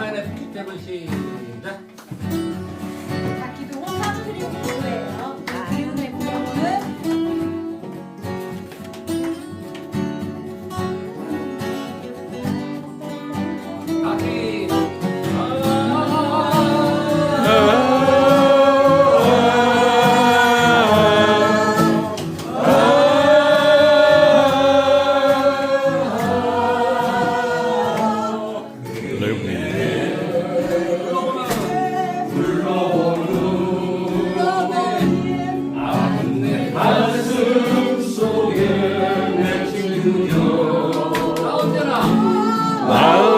마이너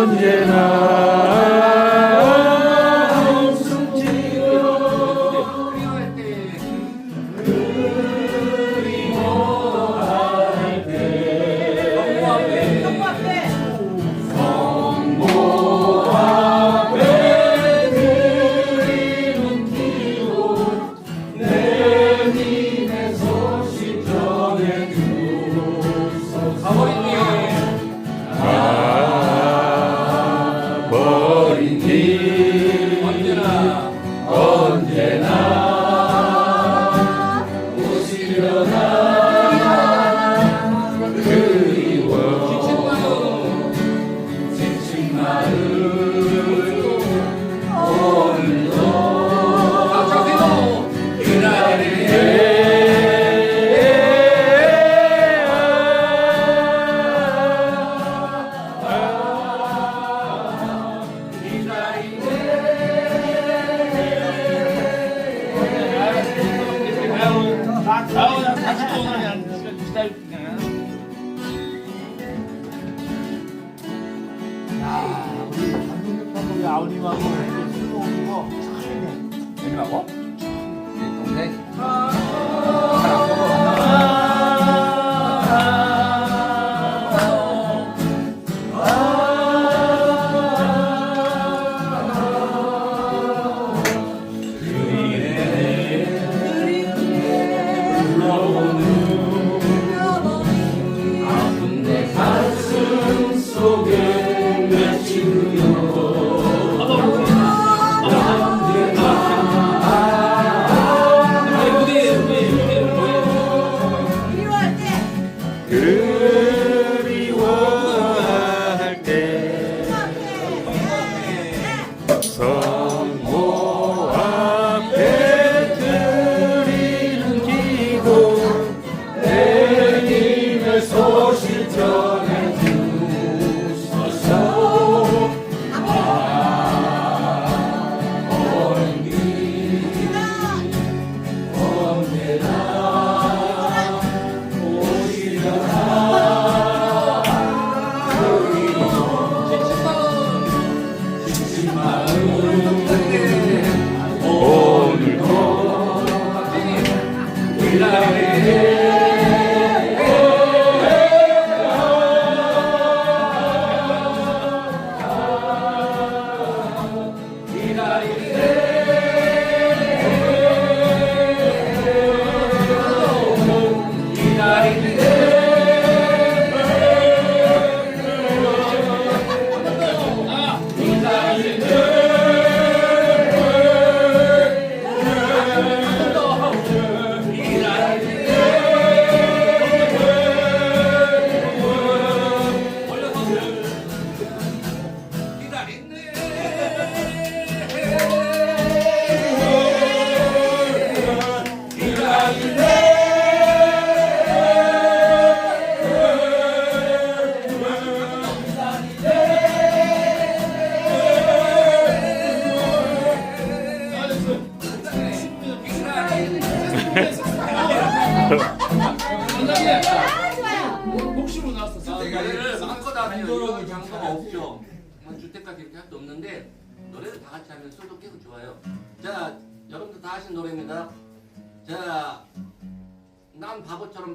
언제나 처음이네. 성모 앞에 드리는 기도 내 님의 소 아, 좋 좋아요. 자, 여러분들 다 하신 노래입니다. 자, 난 바보처럼